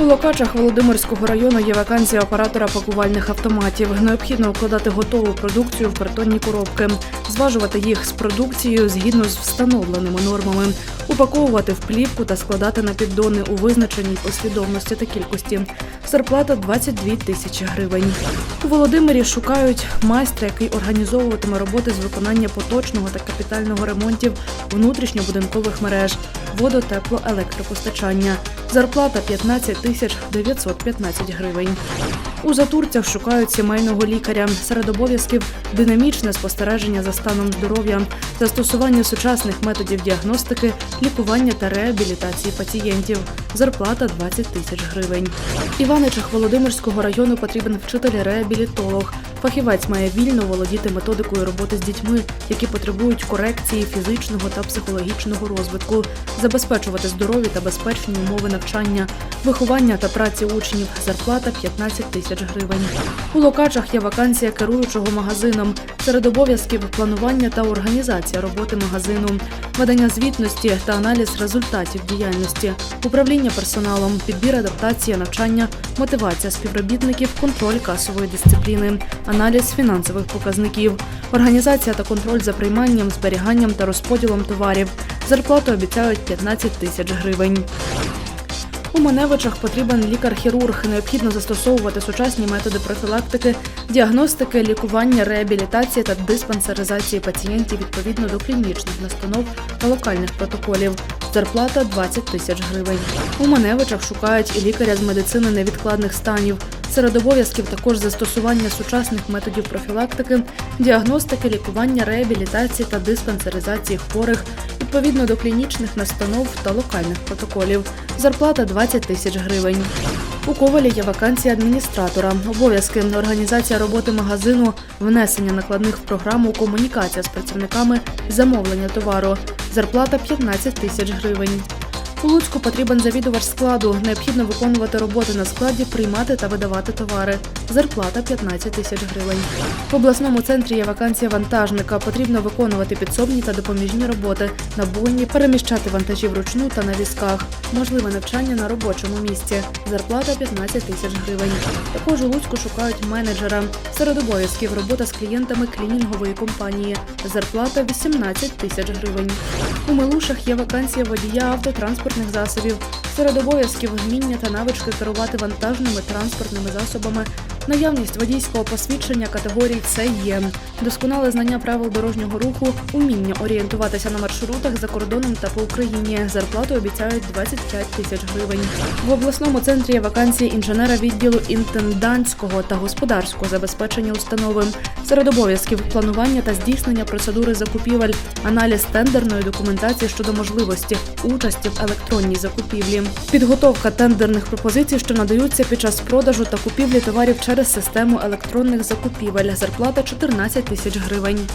У Локачах Володимирського району є вакансія оператора пакувальних автоматів. Необхідно укладати готову продукцію в картонні коробки, зважувати їх з продукцією згідно з встановленими нормами, упаковувати в плівку та складати на піддони у визначеній послідовності та кількості. Зарплата 22 тисячі гривень. У Володимирі шукають майстра, який організовуватиме роботи з виконання поточного та капітального ремонтів внутрішньобудинкових мереж, водо, тепло, електропостачання. Зарплата 15 тисяч 915 гривень. У затурцях шукають сімейного лікаря. Серед обов'язків динамічне спостереження за станом здоров'я, застосування сучасних методів діагностики, лікування та реабілітації пацієнтів. Зарплата 20 тисяч гривень. Іваничах Володимирського району потрібен вчитель-реабілітолог. Фахівець має вільно володіти методикою роботи з дітьми, які потребують корекції фізичного та психологічного розвитку, забезпечувати здорові та безпечні умови навчання, виховання та праці учнів. Зарплата 15 тисяч гривень. У Локачах є вакансія керуючого магазином. Серед обов'язків планування та організація роботи магазину, ведення звітності та аналіз результатів діяльності, управління персоналом, підбір адаптація навчання, мотивація співробітників, контроль касової дисципліни, аналіз фінансових показників, організація та контроль за прийманням, зберіганням та розподілом товарів. Зарплату обіцяють 15 тисяч гривень. У Маневичах потрібен лікар-хірург. Необхідно застосовувати сучасні методи профілактики, діагностики, лікування, реабілітації та диспансеризації пацієнтів відповідно до клінічних настанов та локальних протоколів. Зарплата 20 тисяч гривень. У Маневичах шукають і лікаря з медицини невідкладних станів. Серед обов'язків також застосування сучасних методів профілактики, діагностики, лікування, реабілітації та диспансеризації хворих відповідно до клінічних настанов та локальних протоколів. Зарплата 20 тисяч гривень. У Ковалі є вакансія адміністратора, обов'язки, організація роботи магазину, внесення накладних в програму, комунікація з працівниками, замовлення товару. Зарплата 15 тисяч гривень. У Луцьку потрібен завідувач складу. Необхідно виконувати роботи на складі, приймати та видавати товари. Зарплата 15 тисяч гривень. В обласному центрі є вакансія вантажника. Потрібно виконувати підсобні та допоміжні роботи на буйні, переміщати вантажі вручну та на візках. Можливе навчання на робочому місці. Зарплата 15 тисяч гривень. Також у Луцьку шукають менеджера. Серед обов'язків робота з клієнтами клінінгової компанії. Зарплата 18 тисяч гривень. У Милушах є вакансія водія автотранспортних засобів. Серед обов'язків вміння та навички керувати вантажними транспортними засобами, наявність водійського посвідчення категорії С є, досконале знання правил дорожнього руху, уміння орієнтуватися на маршрутах за кордоном та по Україні. Зарплату обіцяють 25 тисяч гривень. В обласному центрі є вакансії інженера відділу інтендантського та господарського забезпечення установи. Серед обов'язків планування та здійснення процедури закупівель, аналіз тендерної документації щодо можливості участі в електронній закупівлі, підготовка тендерних пропозицій, що надаються під час продажу та купівлі товарів через систему електронних закупівель. Зарплата 14 тисяч гривень.